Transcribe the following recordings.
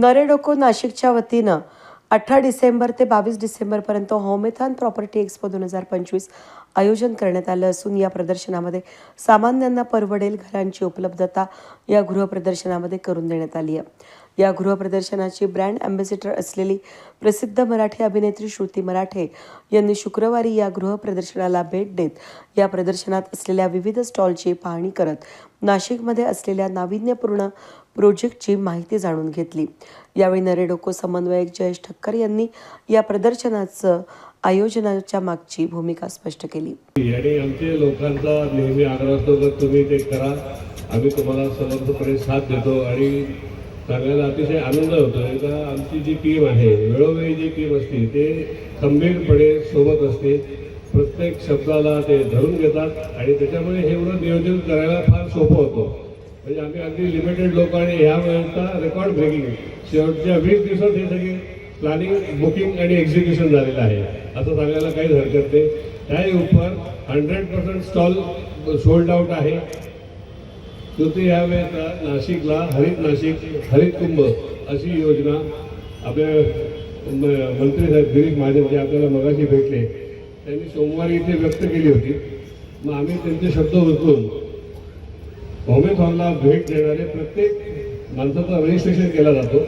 नरेडोको नाशिकच्या वतीनं अठरा डिसेंबर ते बावीस डिसेंबरपर्यंत होमेथान प्रॉपर्टी एक्सपो दोन हजार पंचवीस आयोजन करण्यात आलं असून या प्रदर्शनामध्ये सामान्यांना परवडेल घरांची उपलब्धता या गृहप्रदर्शनामध्ये करून देण्यात आली आहे. या गृहप्रदर्शनाची ब्रँड अँबेसिडर असलेली प्रसिद्ध मराठी अभिनेत्री श्रुती मराठे यांनी शुक्रवारी या गृहप्रदर्शनाला भेट देत या प्रदर्शनात असलेल्या विविध स्टॉलची पाहणी करत नाशिकमध्ये असलेल्या नाविन्यपूर्ण प्रोजेक्टची माहिती जाणून घेतली. यावेळी नरेडोको समन्वयक जयेश ठक्कर यांनी या प्रदर्शनाचं आयोजनाच्या मागची भूमिका स्पष्ट केली. आणि आमच्या लोकांचा नेहमी आग्रह असतो तुम्ही ते करा. आम्ही तुम्हाला समर्थपणे साथ देतो आणि सांगायला अतिशय आनंद होतो एकदा आमची जी टीम आहे वेळोवेळी जी टीम असते ते खंबीरपणे सोबत असते. प्रत्येक शब्दाला ते धरून घेतात आणि त्याच्यामुळे हे एवढं नियोजन करायला फार सोपं होतं. म्हणजे आम्ही अगदी लिमिटेड लोक आणि ह्या वेळेचा रेकॉर्ड ब्रेकिंग शेवटच्या वीस दिवसात हे सगळे प्लॅनिंग बुकिंग आणि एक्झिक्युशन झालेलं आहे. असं सांगायला काहीच हरकत नाही. त्याही उपर hundred percent stall sold out आहे. शेवटी यावेळेला नाशिकला हरित नाशिक हरित कुंभ अशी योजना आपल्या म- मंत्री साहेब गिरीश महाजन जे आपल्याला मगाशी भेटले त्यांनी सोमवारी इथे व्यक्त केली होती. मग आम्ही त्यांचे शब्द उचलून होमेथॉनला भेट देणारे प्रत्येक माणसाचा रजिस्ट्रेशन केला जातो.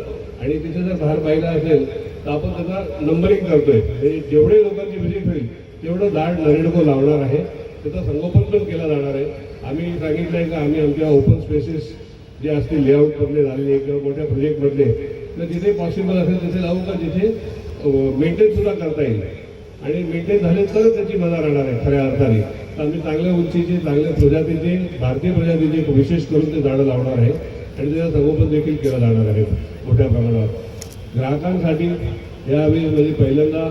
आणि तिथे जर बाहेर पाहिला असेल तर आपण त्याचा नंबरिंग करतोय. म्हणजे जेवढे लोकांची व्हिजिट होईल तेवढं दाट नरेडको लावणार आहे. त्याचं संगोपन पण केलं जाणार आहे. आम्ही सांगितलं आहे का आम्ही आमच्या ओपन स्पेसेस जे असतील लेआउटमधले झालेले किंवा मोठ्या प्रोजेक्टमधले तर जिथे पॉसिबल असेल तिथे लावू का? जिथे मेंटेन सुद्धा करता येईल. आणि मेंटेन झाले तर त्याची मजा राहणार आहे खऱ्या अर्थाने. तर आम्ही चांगल्या उंचीचे चांगल्या प्रजातीचे भारतीय प्रजातीचे विशेष करून ते झाडं लावणार आहे. आणि त्याचं संगोपन देखील केलं जाणार आहे मोठ्या प्रमाणावर. ग्राहकांसाठी या म्हणजे पहिल्यांदा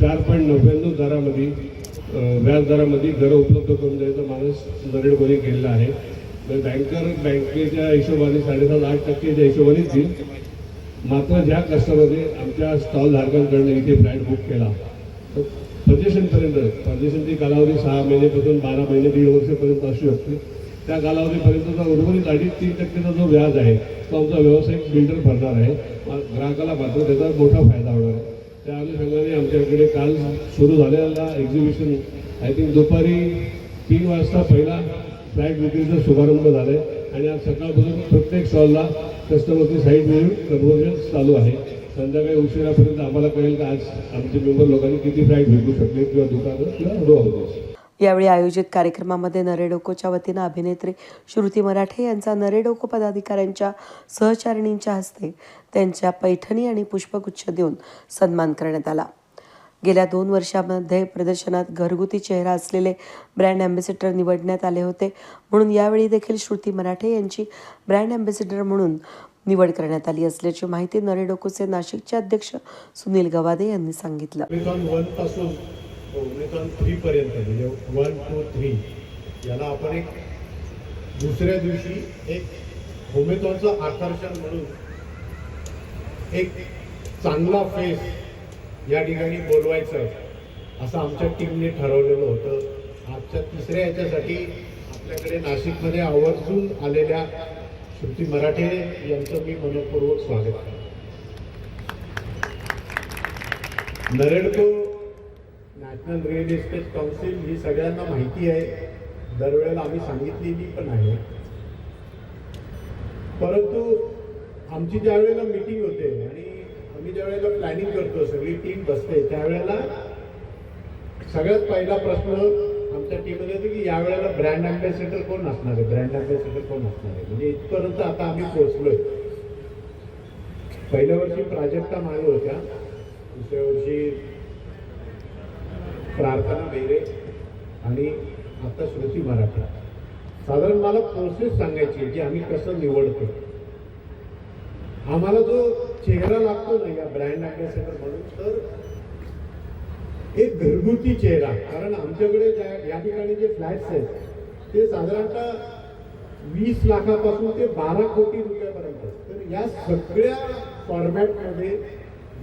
चार पॉईंट नव्याण्णव दरामध्ये व्याजदरामध्ये घरं उपलब्ध करून द्यायचा माणूस नरेडमध्ये केलेला आहे. तर बँकर बँकेच्या हिशोबाने साडेसात आठ टक्केच्या हिशोबानेच देईल. मात्र ज्या कस्टमरने आमच्या स्टॉल धारकांकडनं इथे फ्लॅट बुक केला तर पोझिशनपर्यंत पोझिशनची कालावधी सहा महिन्यापासून बारा महिने दीड वर्षपर्यंत असू शकते. त्या कालावधीपर्यंतचा उर्वरित अडीच तीन टक्केचा जो व्याज आहे तो आमचा व्यावसायिक बिल्डर भरणार आहे. ग्राहकाला मात्र त्याचा मोठा फायदा होणार आहे. त्या अनुषंगाने आमच्याकडे काल सुरू झालेला एक्झिबिशन आय थिंक दुपारी तीन वाजता पहिला फ्लॅट विक्रीचा शुभारंभ झाला आहे आणि आज सकाळपासून प्रत्येक स्टॉलला कस्टमरची साईट मिळून कन्व्हर्जन चालू आहे. संध्याकाळी उशिरापर्यंत आम्हाला कळेल का आज आमचे मेंबर लोकांनी किती फ्लॅट विकू शकले किंवा दुकानं किंवा रो हाऊसेस यावेळी आयोजित कार्यक्रमामध्ये नरेडोकोच्या वतीनं अभिनेत्री श्रुती मराठे यांचा नरेडोको पदाधिकाऱ्यांच्या सहचारिणींच्या हस्ते त्यांच्या पैठणी आणि पुष्पगुच्छ देऊन सन्मान करण्यात आला. गेल्या दोन वर्षामध्ये प्रदर्शनात घरगुती चेहरा असलेले ब्रँड अँबॅसिडर निवडण्यात आले होते. म्हणून यावेळी देखील श्रुती मराठे यांची ब्रँड अँबॅसिडर म्हणून निवड करण्यात आली असल्याची माहिती नरेडोकोचे नाशिकचे अध्यक्ष सुनील गवादे यांनी सांगितलं. ओमेथॉन थ्रीपर्यंत थ्री पर्यंत म्हणजे वन टू थ्री. याला आपण एक दुसऱ्या दिवशी एक होमेथॉनचं आकर्षण म्हणून एक चांगला फेस या ठिकाणी बोलवायचं. असं आमच्या टीमने ठरवलेलं होतं. आजच्या तिसऱ्या याच्यासाठी आपल्याकडे नाशिकमध्ये आवर्जून आलेल्या श्रुती मराठे यांचं मी मनपूर्वक स्वागत करतो. NAREDCO national real estate council ही सगळ्यांना माहिती आहे. दरवेळेला आम्ही सांगितलेली पण आहे. परंतु आमची ज्या वेळेला मीटिंग होते आणि आम्ही ज्या वेळेला प्लॅनिंग करतो सगळी टीम बसते त्यावेळेला सगळ्यात पहिला प्रश्न आमच्या टीममध्ये होता की यावेळेला ब्रँड अँबॅसेडर कोण असणार आहे? ब्रँड अँबॅसेडर कोण असणार आहे? म्हणजे इथपर्यंत आता आम्ही पोहोचलोय. पहिल्या वर्षी प्राजक्ता माळे होत्या. दुसऱ्या वर्षी प्रार्थना बेरे आणि आता श्रुती मराठे. साधारण मला प्रोसेस सांगायची आहे की आम्ही कसं निवडतो. आम्हाला जो चेहरा लागतो ना या ब्रँड अँबॅसेडर म्हणून तर एक घरगुती चेहरा. कारण आमच्याकडे ज्या या ठिकाणी जे फ्लॅट्स आहेत ते साधारणतः वीस लाखापासून ते बारा कोटी रुपयापर्यंत. तर या सगळ्या फॉर्मॅटमध्ये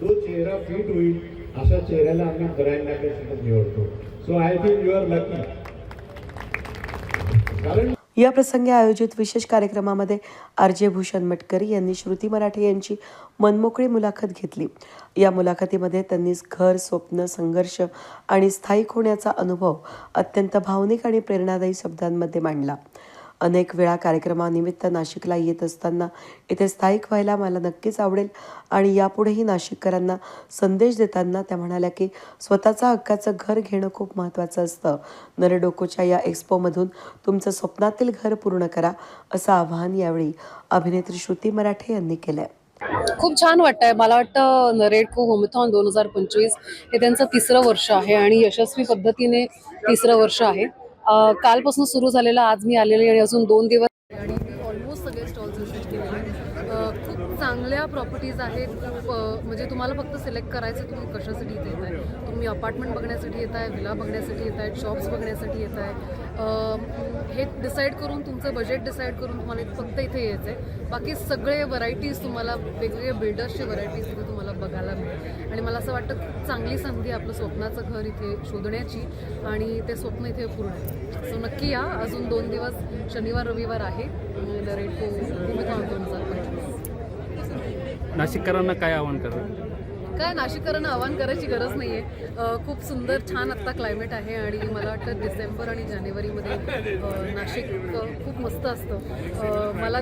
जो चेहरा फिट होईल अशा चेहऱ्याला आम्ही ब्रँड अँबॅसेडर निवडतो. So I think you are lucky कारण या प्रसंगी आयोजित विशेष कार्यक्रमामध्ये आर जे भूषण मटकरी यांनी श्रुती मराठे यांची मनमोकळी मुलाखत घेतली. या मुलाखतीमध्ये त्यांनी घर स्वप्न संघर्ष आणि स्थायिक होण्याचा अनुभव अत्यंत भावनिक आणि प्रेरणादायी शब्दांमध्ये मांडला. अनेक वेळा कार्यक्रमानिमित्त नाशिकला येत असताना इथे स्थायिक व्हायला मला नक्कीच आवडेल. आणि यापुढेही नाशिककरांना संदेश देताना त्या म्हणाल्या की स्वतःचा हक्काचं घर घेणं खूप महत्त्वाचं असतं. नरडोकोच्या या एक्स्पोमधून तुमचं स्वप्नातील घर पूर्ण करा असं आवाहन यावेळी अभिनेत्री श्रुती मराठे यांनी केलं खूप छान वाटतंय. मला वाटतं नरेडको होमथॉन दोन हजार पंचवीस हे त्यांचं तिसरं वर्ष आहे आणि यशस्वी पद्धतीने तिसरं वर्ष आहे. कालपासून सुरू झालेला आज मी आलेले आणि अजून दोन दिवस आणि मी ऑलमोस्ट सगळे स्टॉल्स विजिट केलेले अं, खूप चांगल्या प्रॉपर्टीज आहेत म्हणजे तुम्हाला फक्त सिलेक्ट करायचं तुम्ही कशासाठी इथे येत आहे तुम्ही अपार्टमेंट बघण्यासाठी येत आहे विला बघण्यासाठी येत आहेत शॉप्स बघण्यासाठी येत आहे हे डिसाईड करून तुमचं बजेट डिसाईड करून तुम्हाला फक्त इथे यायचं आहे बाकी सगळे व्हरायटीज तुम्हाला वेगवेगळे बिल्डर्सचे व्हरायटीज इथे तुम्हाला बघायला मिळेल. आणि मला असं वाटतं चांगली संधी आपलं स्वप्नाचं घर इथे शोधण्याची आणि ते स्वप्न इथे पूर्ण आहे सो नक्की या. अजून दोन दिवस शनिवार रविवार आहे. रेट तुम्ही हजार पंचवीस नाशिककरांना काय आवाहन करा काय नाशिककरांना आवाहन करायची गरज नाही आहे खूप सुंदर छान आत्ता क्लायमेट आहे आणि मला वाटतं डिसेंबर आणि जानेवारीमध्ये नाशिक खूप मस्त असतं. मला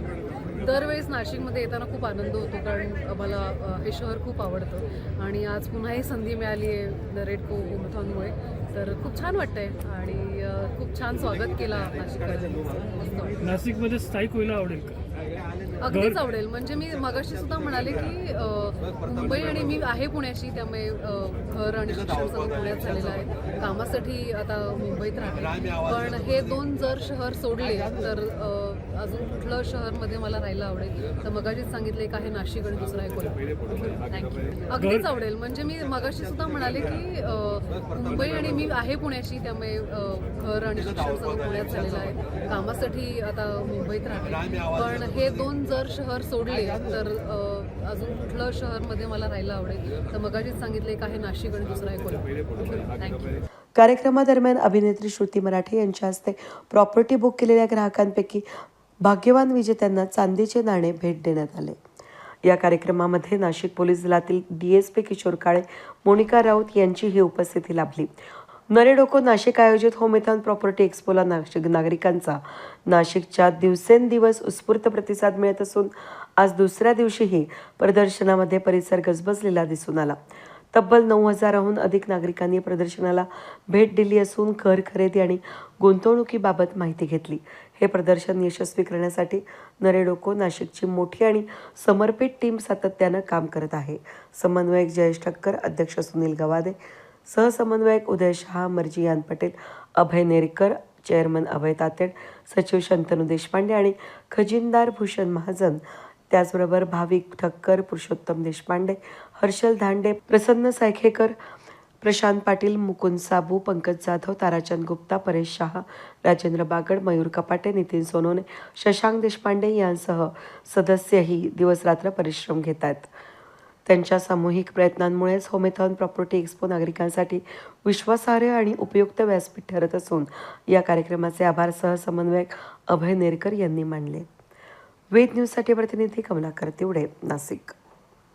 दरवेळेस नाशिकमध्ये येताना खूप आनंद होतो कारण मला हे शहर खूप आवडतं. आणि आज पुन्हा ही संधी मिळाली आहे रेडको ओमथॉनमुळे तर खूप छान वाटतंय आणि खूप छान स्वागत केला नाशिककरांनी. वाटतं. नाशिकमध्ये स्थायिक व्हायला आवडेल का? अगदीच आवडेल. म्हणजे मी मगाशी सुद्धा म्हणाले की मुंबई आणि मी आहे पुण्याची त्यामुळे घर आणि शिक्षण सगळं पुण्यात झालेलं आहे. कामासाठी आता मुंबईत राहते. पण हे दोन जर शहर सोडले तर अजून कुठलं शहरमध्ये मला राहायला आवडेल? तर मगाशीच सांगितलं एक आहे नाशिक आणि दुसरं आहे कोल्हापूर. थँक्यू अगदीच आवडेल. म्हणजे मी मगाशी सुद्धा म्हणाले की मुंबई आणि मी आहे पुण्याची त्यामुळे घर आणि शिक्षण सगळं पुण्यात झालेलं आहे. कामासाठी आता मुंबईत राहते. पण हे दोन जर शहर सोडले तर अजून कुठलं शहरमध्ये मला राहायला आवडेल? तर मगाशीच सांगितलं एक आहे नाशिक आणि दुसरं आहे कोल्हापूर. थँक्यू कार्यक्रमादरम्यान अभिनेत्री श्रुती मराठे यांच्या हस्ते प्रॉपर्टी बुक केलेल्या ग्राहकांपैकी भाग्यवान विजेत्यांना चांदीचे नाणे भेट देण्यात आले. या कार्यक्रमामध्ये नाशिक पोलीस दलातील D S P Kishor Kale Monika Raut यांचीही उपस्थिती लाभली. नरेडोको नाशिक आयोजित होमेथॉन प्रॉपर्टी एक्स्पोला नाशिक नागरिकांचा. नाशिकच्या दिवसेंदिवस उत्स्फूर्त प्रतिसाद मिळत असून आज दुसऱ्या दिवशीही प्रदर्शनामध्ये परिसर गजबजलेला दिसून आला. तब्बल नऊ हजाराहून अधिक नागरिकांनी प्रदर्शनाला भेट दिली असून कर खरेदी आणि गुंतवणुकीबाबत माहिती घेतली. हे प्रदर्शन यशस्वी करण्यासाठी नरेडोको नाशिकची मोठी आणि समर्पित टीम सातत्यानं काम करत आहे. समन्वयक जयेश ठक्कर अध्यक्ष सुनील गवादे सहसमन्वयक उदय शहा मर्जियान पटेल अभय नेरकर चेअरमन अभय तातेड सचिव शंतनू देशपांडे आणि खजिनदार भूषण महाजन. त्याचबरोबर भाविक ठक्कर पुरुषोत्तम देशपांडे हर्षल धांडे प्रसन्न सायखेकर प्रशांत पाटील मुकुंद साबू पंकज जाधव ताराचंद गुप्ता परेश शहा राजेंद्र बागड मयूर कपाटे नितीन सोनोने शशांक देशपांडे यांसह सदस्यही दिवसरात्र परिश्रम घेत आहेत त्यांच्या सामूहिक प्रयत्नांमुळेच होमेथॉन प्रॉपर्टी एक्स्पो नागरिकांसाठी विश्वासार्ह आणि उपयुक्त व्यासपीठ ठरत असून या कार्यक्रमाचे आभार सहसमन्वयक अभय नेरकर यांनी मानले. वेद न्यूजसाठी प्रतिनिधी कमलाकर तिवडे नाशिक.